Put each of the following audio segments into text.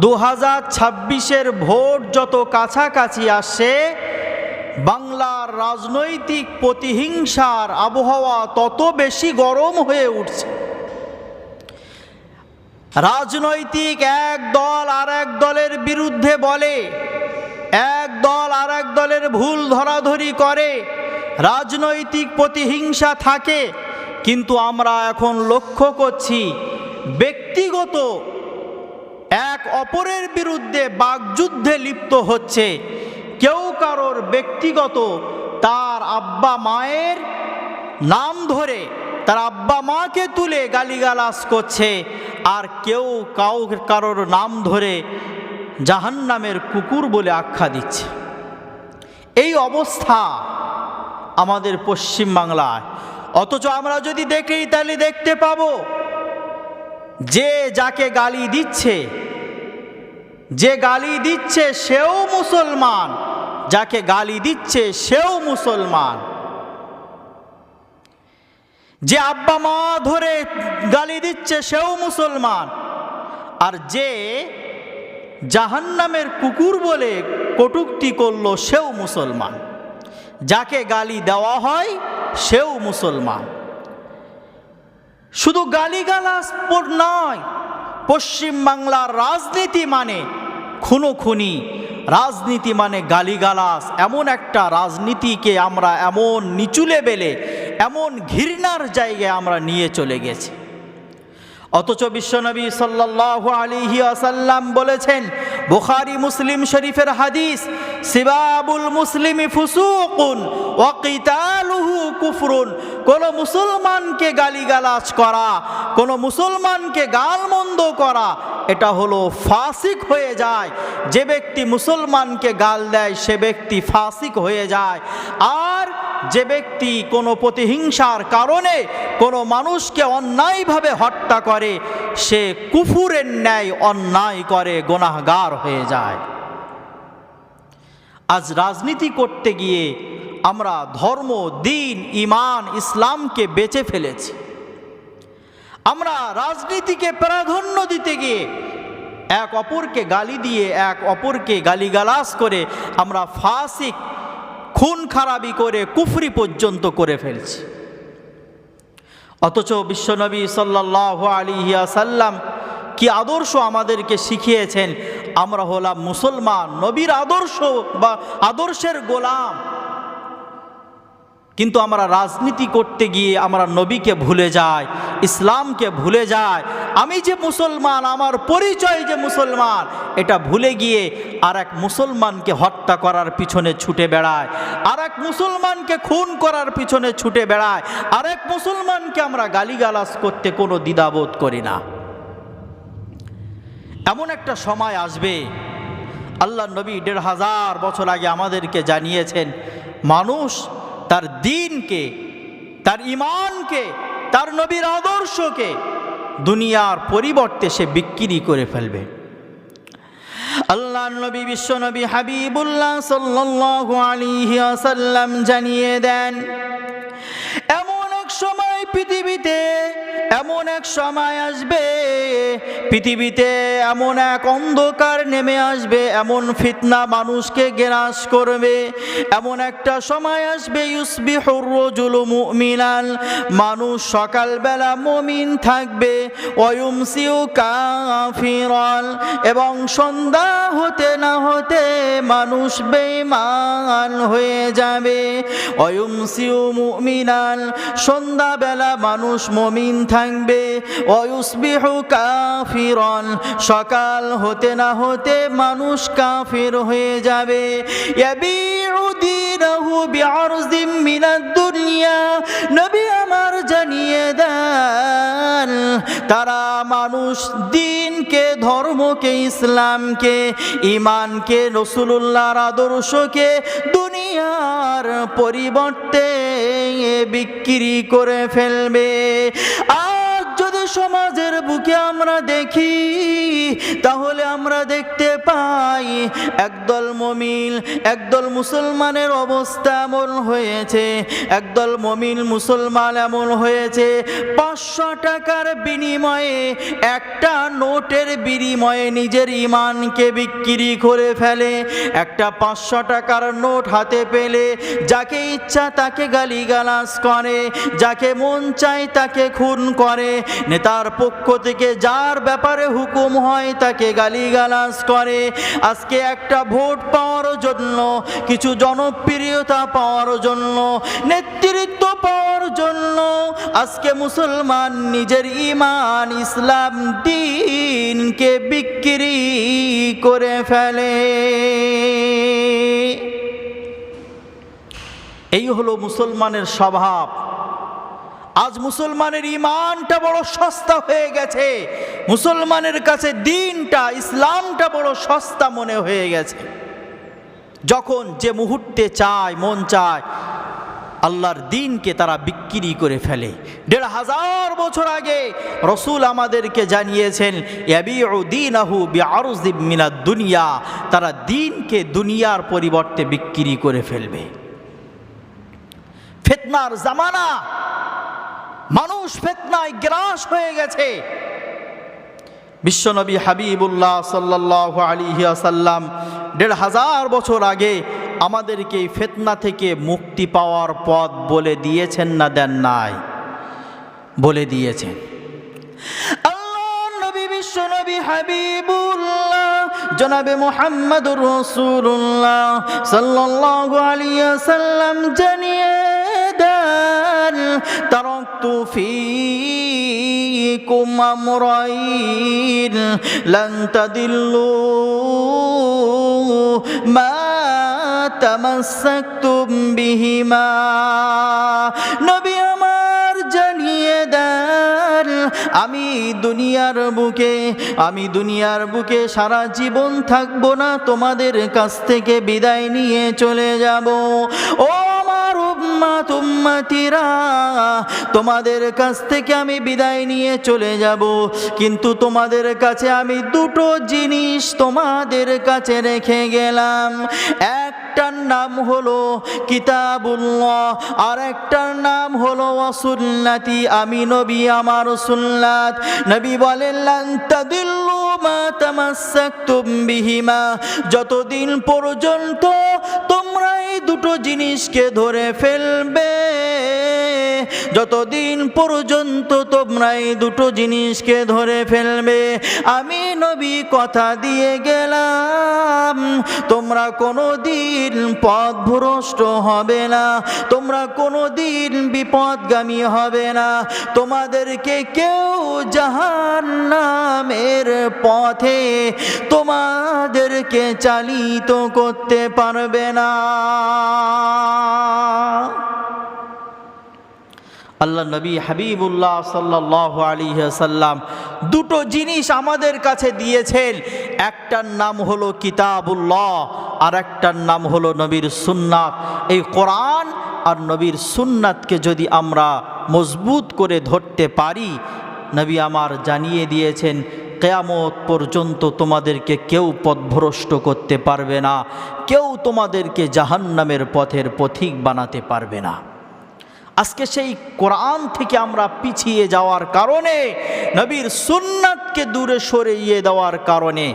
দু হাজার ছাব্বিশের ভোট যত কাছাকাছি আসে, বাংলার রাজনৈতিক প্রতিহিংসার আবহাওয়া তত বেশি গরম হয়ে উঠছে। রাজনৈতিক এক দল আর এক দলের বিরুদ্ধে বলে, এক দল আর এক দলের ভুল ধরাধরি করে, রাজনৈতিক প্রতিহিংসা থাকে, কিন্তু আমরা এখন লক্ষ্য করছি ব্যক্তিগত এক অপরের বিরুদ্ধে বাগযুদ্ধে লিপ্ত হচ্ছে। কেউ কারোর ব্যক্তিগত তার আব্বা মায়ের নাম ধরে তার আব্বা মাকে তুলে গালিগালাস করছে আর কেউ কাউ কারোর নাম ধরে জাহান্নামের কুকুর বলে আখ্যা দিচ্ছে। এই অবস্থা আমাদের পশ্চিম বাংলায়। অথচ আমরা যদি দেখি তাহলে দেখতে পাবো যে যাকে গালি দিচ্ছে, যে গালি দিচ্ছে সেও মুসলমান, যাকে গালি দিচ্ছে সেও মুসলমান। যে আব্বা মা ধরে গালি দিচ্ছে সেও মুসলমান, আর যে জাহান্নামের কুকুর বলে কটুক্তি করল সেও মুসলমান। যাকে গালি দেওয়া হয় সেও মুসলমান। শুধু গালিগালাস পর নয়, পশ্চিম বাংলার রাজনীতি মানে খুনো খুনি। রাজনীতি মানে গালিগালাস এমন একটা রাজনীতিকে আমরা এমন নিচুলে বেলে এমন ঘৃণার জায়গায় আমরা নিয়ে চলে গেছি। অথচ বিশ্বনবী সাল্লাহ আলিহি আসাল্লাম বলেছেন, বুখারি, মুসলিম শরীফের হাদিস, সিবাবুল মুসলিমি ফুসুকুন ওয়াকিতালুহু কুফরুন। কোন মুসলমানকে গালিগালাজ করা, কোন মুসলমানকে গালমন্দ করা, এটা হলো ফাসিক হয়ে যায়। যে ব্যক্তি মুসলমানকে গাল দেয়, সে ব্যক্তি ফাসিক হয়ে যায়। আর যে ব্যক্তি কোনো প্রতিহিংসার কারণে কোনো মানুষকে অন্যায়ভাবে হত্যা করে, সে কুফুরের ন্যায় অন্যায় করে, গোনাহগার হয়ে যায়। আজ রাজনীতি করতে গিয়ে আমরা ধর্ম, দিন, ইমান, ইসলামকে বেঁচে ফেলেছি। আমরা রাজনীতিকে প্রাধান্য দিতে গিয়ে এক অপরকে গালি দিয়ে, এক অপরকে গালিগালাজ করে আমরা ফাসিক খুন খারাপি করে কুফরি পর্যন্ত করে ফেলছে। অথচ বিশ্বনবী সাল্লাহ আলিয়া সাল্লাম কি আদর্শ আমাদেরকে শিখিয়েছেন? আমরা হলাম মুসলমান, নবীর আদর্শ বা আদর্শের গোলাম। কিন্তু আমরা রাজনীতি করতে গিয়ে আমরা নবীকে ভুলে যাই, ইসলামকে ভুলে যাই। আমি যে মুসলমান, আমার পরিচয় যে মুসলমান, এটা ভুলে গিয়ে আর এক মুসলমানকে হত্যা করার পিছনে ছুটে বেড়ায় আর এক মুসলমানকে খুন করার পিছনে ছুটে বেড়ায় আর এক মুসলমানকে আমরা গালিগালাজ করতে কোনো দ্বিধাবোধ করি না। এমন একটা সময় আসবে, আল্লাহ নবী দেড় হাজার বছর আগে আমাদেরকে জানিয়েছেন, মানুষ তার দিনকে, তার ইমানকে তার নবীর আদর্শকে দুনিয়ার পরিবর্তে সে বিক্রি করে ফেলবে। আল্লাহ নবী, বিশ্ব নবী হাবিবুল্লাহ সাল্লাল্লাহু আলাইহি ওয়াসাল্লাম জানিয়ে দেন, এমন এক সময় পৃথিবীতে এমন এক সময় আসবে, পৃথিবীতে এমন এক অন্ধকার নেমে আসবে, এমন ফিতনা মানুষকে গ্রাস করবে। এমন একটা সময় আসবে, ইউসবিহুর রজুলু মুমিনান, মানুষ সকালবেলা মমিন থাকবে, ওয়ুমসিউ কাফিরল এবং সন্ধ্যা হতে না হতে মানুষ বেঈমান হয়ে যাবে। অয়ুমসিউ মুমিনান, সন্ধ্যাবেলা মানুষ মমিন থাকবে। অয়ুসবিহু কাফিরন, সকাল হতে না হতে মানুষ কাফির হয়ে যাবে। আমার জানিয়ে দেন, তারা মানুষ দিনকে, ধর্মকে, ইসলামকে ইমানকে রসুলুল্লাহর আদর্শকে দুনিয়ার পরিবর্তে বিক্রি করে ফেলবে। সমাজের বুকে আমরা দেখি, তাহলে আমরা দেখতে পাই একদল মমিল একদল মুসলমানের অবস্থা এমন হয়েছে, একদল মমিল মুসলমান এমন হয়েছে, পাঁচশো টাকার বিনিময়ে, একটা নোটের বিনিময়ে নিজের ইমানকে বিক্রি করে ফেলে, একটা পাঁচশো টাকার নোট হাতে পেলে, যাকে ইচ্ছা তাকে গালিগালাজ করে, যাকে মন চায় তাকে খুন করে নেতার পক্ষ থেকে যার ব্যাপারে হুকুম হয় তাকে গালিগালাজ করে। আজকে একটা ভোট পাওয়ার জন্য, কিছু জনপ্রিয়তা পাওয়ার জন্য, নেতৃত্ব পাওয়ার জন্য আজকে মুসলমান নিজের ইমান ইসলাম, দিনকে বিক্রি করে ফেলে। এই হলো মুসলমানের স্বভাব। আজ মুসলমানের ইমানটা বড় সস্তা হয়ে গেছে। মুসলমানের কাছে দিনটা, ইসলামটা বড় সস্তা মনে হয়ে গেছে। যখন যে মুহূর্তে চায়, মন চায়, আল্লাহর দিনকে তারা বিক্রি করে ফেলে। দেড় হাজার বছর আগে রসুল আমাদেরকে জানিয়েছেন মিনা দুনিয়া। তারা দিনকে দুনিয়ার পরিবর্তে বিক্রি করে ফেলবে। ফেতনার জামানা মানুষ ফেতনায় গ্রাস হয়ে গেছে। বিশ্বনবী হাবিবুল্লাহ সাল্লাহ আলিহাসাল্লাম দেড় হাজার বছর আগে আমাদেরকে ফেতনা থেকে মুক্তি পাওয়ার পথ বলে দিয়েছেন না দেন নাই? বলে দিয়েছেন। নবী, বিশ্বনবী হাবিবুল্লাহ, জনাবে মোহাম্মদুর রসুল্লাহ জানিয়ে ফীকুম আমরাইন, লান তাদিল্লু মা তামাসসাকতুম বিহিমা। নবী আমার জানিয়ে দেন, আমি দুনিয়ার বুকে, আমি দুনিয়ার বুকে সারা জীবন থাকব না, তোমাদের কাছ থেকে বিদায় নিয়ে চলে যাব। ও উম্মাতিরা তোমাদের কাছ থেকে আমি বিদায় নিয়ে চলে যাব। কিন্তু তোমাদের কাছে আমি দুটো জিনিস তোমাদের কাছে রেখে গেলাম। একটার নাম হলো কিতাবুল্লাহ, আর একটার নাম হলো অসুন্নাতি, আমি নবী আমার সুন্নাত। নবী বলেন, লান তাদিল্লু মা তামাসসাকতুম বিহিমা। যতদিন পর্যন্ত তোমরা এই দুটো জিনিসকে ধরে ফেলবে। যতদিন পর্যন্ত তোমরা এই দুটো জিনিসকে ধরে ফেলবে, আমি নবী কথা দিয়ে গেলাম, তোমরা কোনো দিন পথভ্রষ্ট হবে না, তোমরা কোনো দিন বিপদগামী হবে না। তোমাদেরকে কেউ জাহান নামের পথে তোমাদেরকে চালিত করতে পারবে না। আল্লাহ নবী হাবিবুল্লাহ সাল্লাহ আলী সাল্লাম দুটো জিনিস আমাদের কাছে দিয়েছেন। একটার নাম হলো কিতাবুল্লাহ আর একটার নাম হলো নবীর সুন্নাত। এই কোরআন আর নবীর সুন্নাতকে যদি আমরা মজবুত করে ধরতে পারি নবী আমার জানিয়ে দিয়েছেন, কেয়ামত পর্যন্ত তোমাদেরকে কেউ পথভ্রষ্ট করতে পারবে না, কেউ তোমাদেরকে জাহান্নামের পথের পথিক বানাতে পারবে না। আজকে সেই কোরআন থেকে আমরা পিছিয়ে যাওয়ার কারণে, নবীর সুন্নাতকে দূরে সরিয়ে দেওয়ার কারণে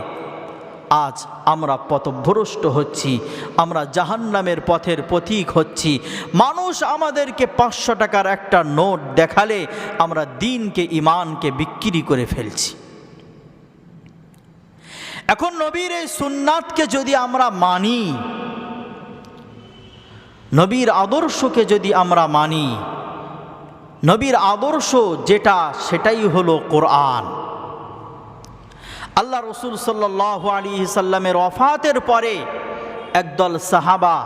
আজ আমরা পথভ্রষ্ট হচ্ছি, আমরা জাহান্নামের পথের পথিক হচ্ছি। মানুষ আমাদেরকে পাঁচশো টাকার একটা নোট দেখালে আমরা দিনকে ইমানকে বিক্রি করে ফেলছি। এখন নবীর এই সুন্নাতকে যদি আমরা মানি, নবীর আদর্শকে যদি আমরা মানি, নবীর আদর্শ যেটা, সেটাই হলো কোরআন। আল্লাহ রসুল সাল্লাহ আলী সাল্লামের অফাতের পরে একদল সাহাবা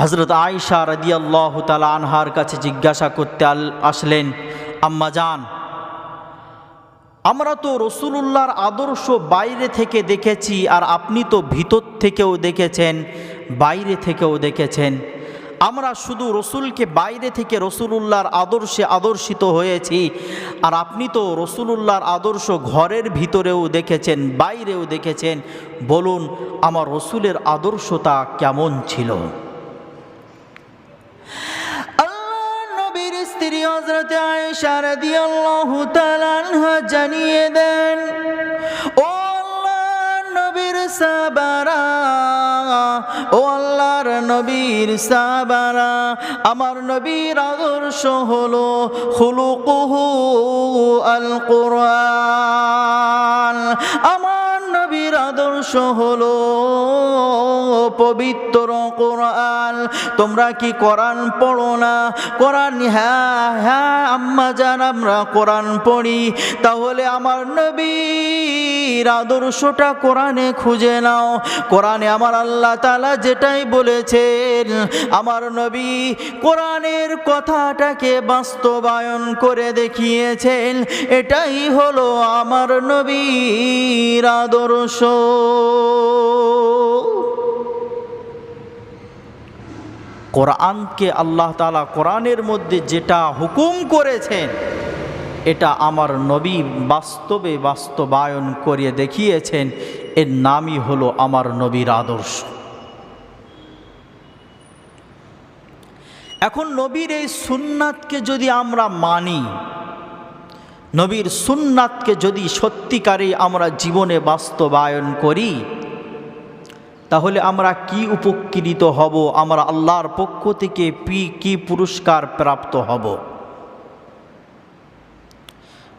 হজরত আয়সা রদিয়াল্লাহ তালা আনহার কাছে জিজ্ঞাসা করতে আসলেন, আম্মা যান আমরা তো রসুলুল্লাহর আদর্শ বাইরে থেকে দেখেছি আর আপনি তো ভিতর থেকেও দেখেছেন, বাইরে থেকেও দেখেছেন। আমরা শুধু রসুলকে বাইরে থেকে রসুলুল্লাহর আদর্শে আদর্শিত হয়েছি। আর আপনি তো রসুলুল্লাহর আদর্শ ঘরের ভিতরেও দেখেছেন, বাইরেও দেখেছেন। বলুন, আমার রসুলের আদর্শতা কেমন ছিল? স্ত্রী জানিয়ে দেন সাহাবারা ও আল্লাহর নবীর সাবারা আমার নবীর আদর্শ হলো খুলুকুহু আল কোরআন আদর্শ হলো পবিত্র কোরআন। তোমরা কি কোরআন পড়ো না? কোরআন হ্যাঁ হ্যাঁ আম্মা জান, আমরা কোরআন পড়ি। তাহলে আমার নবীর আদর্শটা কোরআনে খুঁজে নাও। কোরআনে আমার আল্লাহ তালা যেটাই বলেছেন, আমার নবী কোরআনের কথাটাকে বাস্তবায়ন করে দেখিয়েছেন। এটাই হলো আমার নবীর আদর্শ। কোরআনকে আল্লাহ তালা কোরআনের মধ্যে যেটা হুকুম করেছেন, এটা আমার নবী বাস্তবে বাস্তবায়ন করিয়ে দেখিয়েছেন, এর নামই হলো আমার নবীর আদর্শ। এখন নবীর এই সুন্নাতকে যদি আমরা মানি নবীর সুন্নাতকে যদি সত্যিকারে আমরা জীবনে বাস্তবায়ন করি, তাহলে আমরা কি উপকৃত হব? আমরা আল্লাহর পক্ষ থেকে পি কি পুরস্কার প্রাপ্ত হব?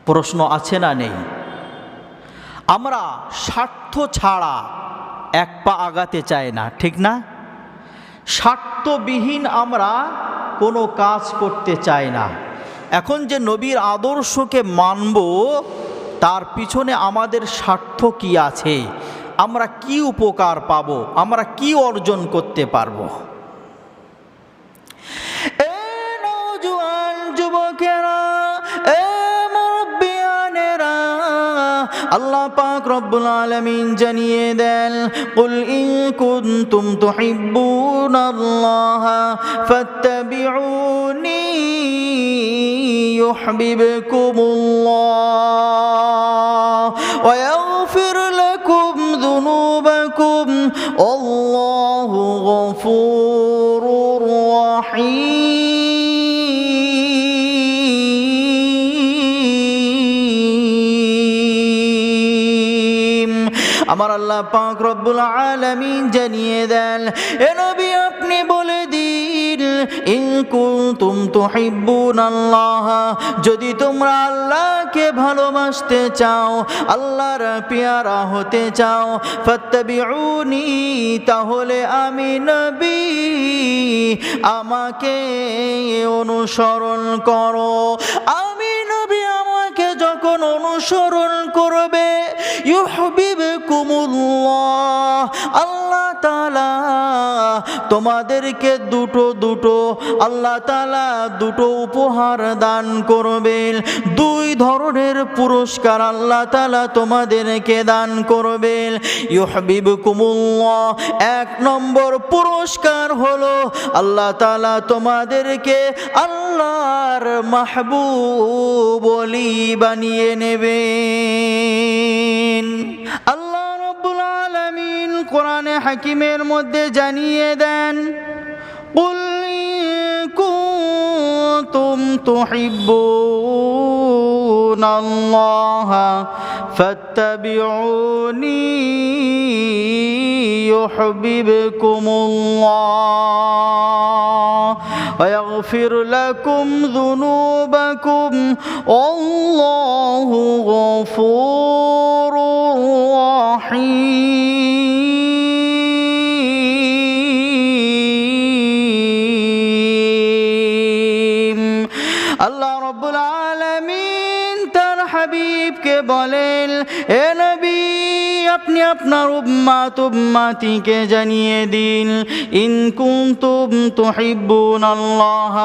প্রশ্ন আছে না নেই? আমরা স্বার্থ ছাড়া এক পা আগাতে চাই না, ঠিক না? স্বার্থবিহীন আমরা কোনো কাজ করতে চাই না। এখন যে নবীর আদর্শকে মানব, তার পিছনে আমাদের স্বার্থ কি আছে? আমরা কি উপকার পাব? আমরা কি অর্জন করতে পারব? যুবকেরা, এ আল্লাহ রব্বুল আলামিন জানিয়ে দেন কুল ইন কুনতুম তুহিব্বুনাল্লাহ ফাত্তাবিউনি يحببكم الله ويغفر لكم ذنوبكم الله غفور আল্লাহ পাক রব্বুল আলামিন জানিয়ে দেন, এ নবী আপনি বলে দিন, ইন কুনতুম তুহিব্বুনাল্লাহ যদি তোমরা আল্লাহকে ভালোবাসতে চাও, আল্লাহর পেয়ারা হতে চাও, ফাত্তাবিউনি তাহলে আমি নবী, আমাকে অনুসরণ করো। আমি নবী আমাকে যখন অনুসরণ করবে ইউহবিবকুমুল্লাহ তোমাদেরকে দুটো দুটো আল্লাহ তালা দুটো উপহার দান করবেন। দুই ধরনের পুরস্কার আল্লাহ তালা তোমাদেরকে দান করবেন। ইউহবিবকুমুল্লাহ এক নম্বর পুরস্কার হলো আল্লাহ তালা তোমাদেরকে আল্লাহর মাহবুব বলি বানিয়ে নেবেন। আল্লাহ রব্বুল আলামিন কোরআনে হাকিমের মধ্যে জানিয়ে দেন قل إن كنتم تحبون الله فاتبعوني يحببكم الله ويغفر لكم ذنوبكم والله غفور রহিম আল্লাহ রব্বুল আলমিন তার হাবিবকে বলেন এ নবী আপনি আপনার উম্মাত উম্মাতিকে জানিয়ে দিন। ইন কুনতুম তুহিব্বুন আল্লাহ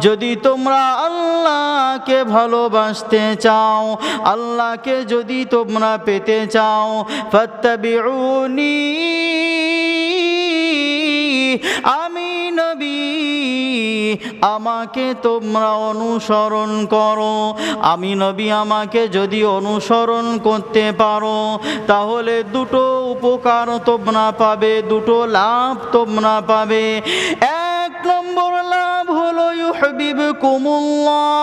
যদি তোমরা আল্লাহকে ভালোবাসতে চাও, আল্লাহকে যদি তোমরা পেতে চাও, ফাত্তাবিউনি, আমি আমাকে তোমরা অনুসরণ করো। আমি নবী, আমাকে যদি অনুসরণ করতে পারো, তাহলে দুটো উপকার তোমরা পাবে, দুটো লাভ তোমরা পাবে। এক নম্বর লাভ হলো ইউহবিব কুমুল্লাহ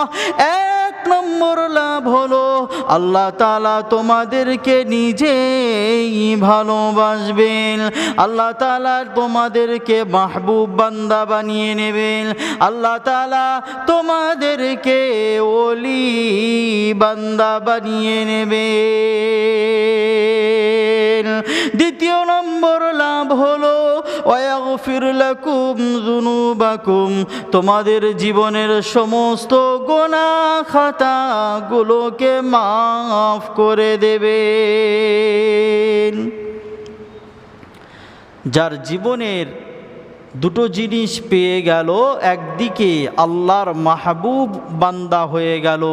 এক নম্বর লাভ হলো, আল্লাহ তালা তোমাদেরকে নিজেই ভালোবাসবেন। আল্লাহ তালা তোমাদেরকে মাহবুব বান্দা বানিয়ে নেবেন। আল্লাহ তালা তোমাদেরকে ওলি বান্দা বানিয়ে নেবেন দ্বিতীয় নম্বর লাভ হলো তোমাদের জীবনের সমস্ত গোনা খাতাগুলোকে মাফ করে দেবেন। যার জীবনের দুটো জিনিস পেয়ে গেল, একদিকে আল্লাহর মাহবুব বান্দা হয়ে গেল,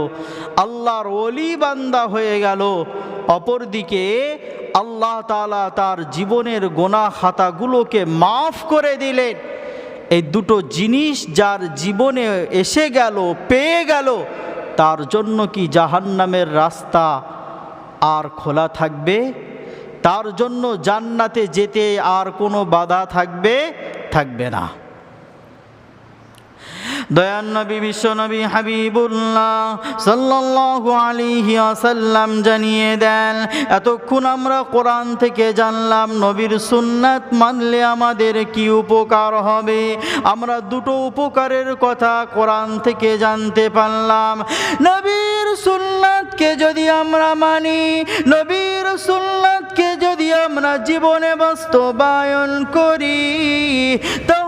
আল্লাহর অলি বান্দা হয়ে গেল অপরদিকে আল্লাহ তালা তার জীবনের গোনা খাতাগুলোকে মাফ করে দিলেন। এই দুটো জিনিস যার জীবনে এসে গেল, পেয়ে গেল, তার জন্য কি জাহান্নামের রাস্তা আর খোলা থাকবে? তার জন্য জান্নাতে যেতে আর কোনো বাধা থাকবে? থাকবে না। দয়ান নবী বিশ্বনবী হাবিবুল্লাহ সাল্লাল্লাহু আলাইহি ওয়াসাল্লাম জানিয়ে দেন, এতক্ষণ আমরা কোরআন থেকে জানলাম নবীর সুন্নাত মানলে আমাদের কি উপকার হবে? আমরা দুটো উপকারের কথা কোরআন থেকে জানতে পারলাম। নবীর সুন্নাতকে যদি আমরা মানি, নবীর সুন্নাতকে যদি আমরা জীবনে বাস্তবায়ন করি তাহলে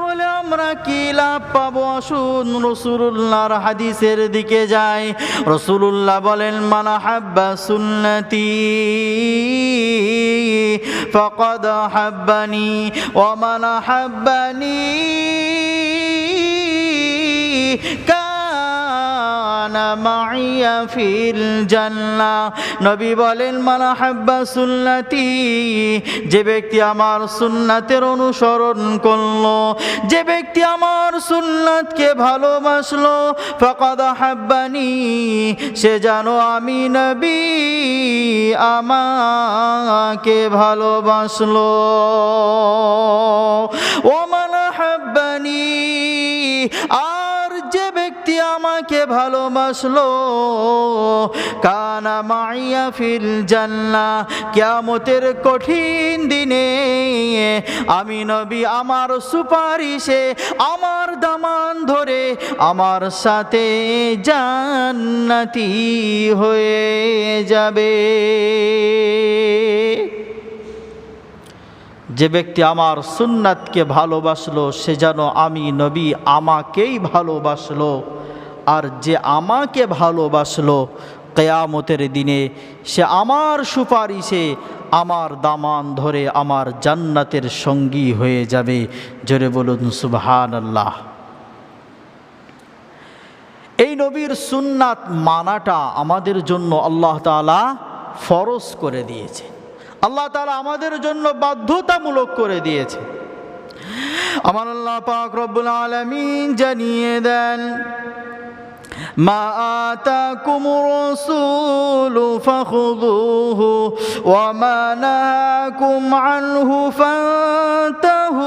আমরা কি লাভ পাবো? আসুন রসুল্লাহর হাদিসের দিকে যাই। রসুল্লাহ বলেন, মানা হাব্বা সুন্নতি ফকদ হাব্বানি ও মানা মাইয়া নবী বলেন মানা হাব্বা যে ব্যক্তি আমার সুন্নাতের অনুসরণ করল, যে ব্যক্তি আমার সুন্নাতকে ভালোবাসলো, ফকদ হাব্বানি। সে জানো আমি নবী আমাকে ভালোবাসলো। ও মানা হাব্বানি যে ব্যক্তি আমাকে ভালোবাসলো। কানা মাইয়া ফিল জান্না কিয়ামতের কঠিন দিনে আমি নবী, আমার সুপারিশে, আমার দামান ধরে, আমার সাথে জান্নাতি হয়ে যাবে। যে ব্যক্তি আমার সুন্নাতকে ভালোবাসলো, সে যেন আমি নবী আমাকেই ভালোবাসলো। আর যে আমাকে ভালোবাসলো, কেয়ামতের দিনে সে আমার সুপারিশে আমার দামান ধরে আমার জান্নাতের সঙ্গী হয়ে যাবে। জোরে বলুন সুবহান আল্লাহ এই নবীর সুন্নাত মানাটা আমাদের জন্য আল্লাহ তালা ফরজ করে দিয়েছে। আল্লাহ তালা আমাদের জন্য বাধ্যতামূলক করে দিয়েছে আমার আল্লাহ পাক রব্বুল আলমিন জানিয়ে দেন ما آتاكم الرسول فخذوه وما نهاكم عنه فانتهوا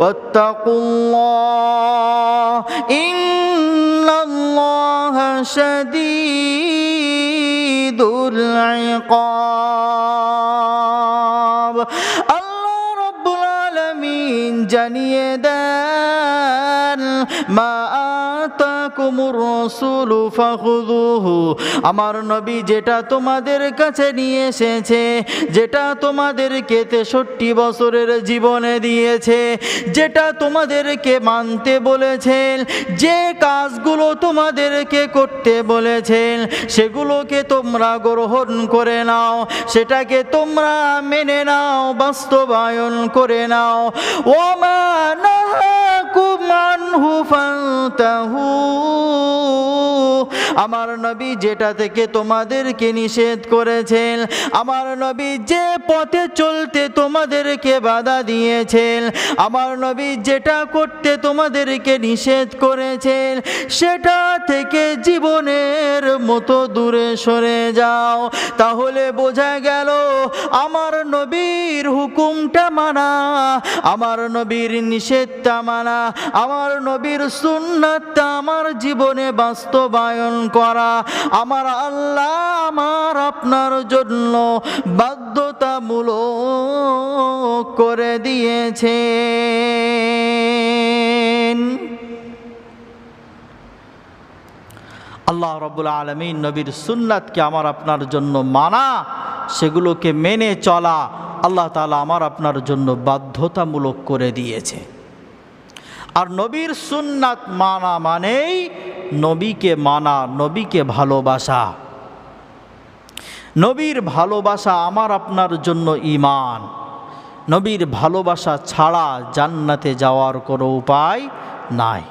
واتقوا الله إن الله شديد العقاب মা আতাকুমুর রাসূলু ফাখুযুহু। আমার নবী যেটা তোমাদের কাছে নিয়ে এসেছে, যেটা তোমাদেরকে তেষট্টি বছরের জীবনে দিয়েছে, যেটা তোমাদেরকে মানতে বলেছেন, যে কাজগুলো তোমাদেরকে করতে বলেছেন, সেগুলোকে তোমরা গ্রহণ করে নাও, সেটাকে তোমরা মেনে নাও, বাস্তবায়ন করে নাও। ওমা নাহাকুম تنتهوا আমার নবী যেটা থেকে তোমাদেরকে নিষেধ করেছেন, আমার নবী যে পথে চলতে তোমাদেরকে বাধা দিয়েছেন, আমার নবী যেটা করতে তোমাদেরকে নিষেধ করেছেন, সেটা থেকে জীবনের মতো দূরে সরে যাও। তাহলে বোঝা গেল আমার নবীর হুকুমটা মানা, আমার নবীর নিষেধটা মানা, আমার নবীর সুন্নাতটা আমার জীবনে বাস্তবায়ন করা। আমার আল্লাহ আমার আপনার জন্য বাধ্যতামূলক করে দিয়েছেন। আল্লাহ রব্বুল আলমিন নবীর সুন্নাতকে আমার আপনার জন্য মানা, সেগুলোকে মেনে চলা আল্লাহ তালা আমার আপনার জন্য বাধ্যতামূলক করে দিয়েছে। আর নবীর সুন্নাত মানা মানেই নবীকে মানা, নবীকে ভালোবাসা। নবীর ভালোবাসা আমার আপনার জন্য ইমান নবীর ভালোবাসা ছাড়া জান্নাতে যাওয়ার কোনো উপায় নাই।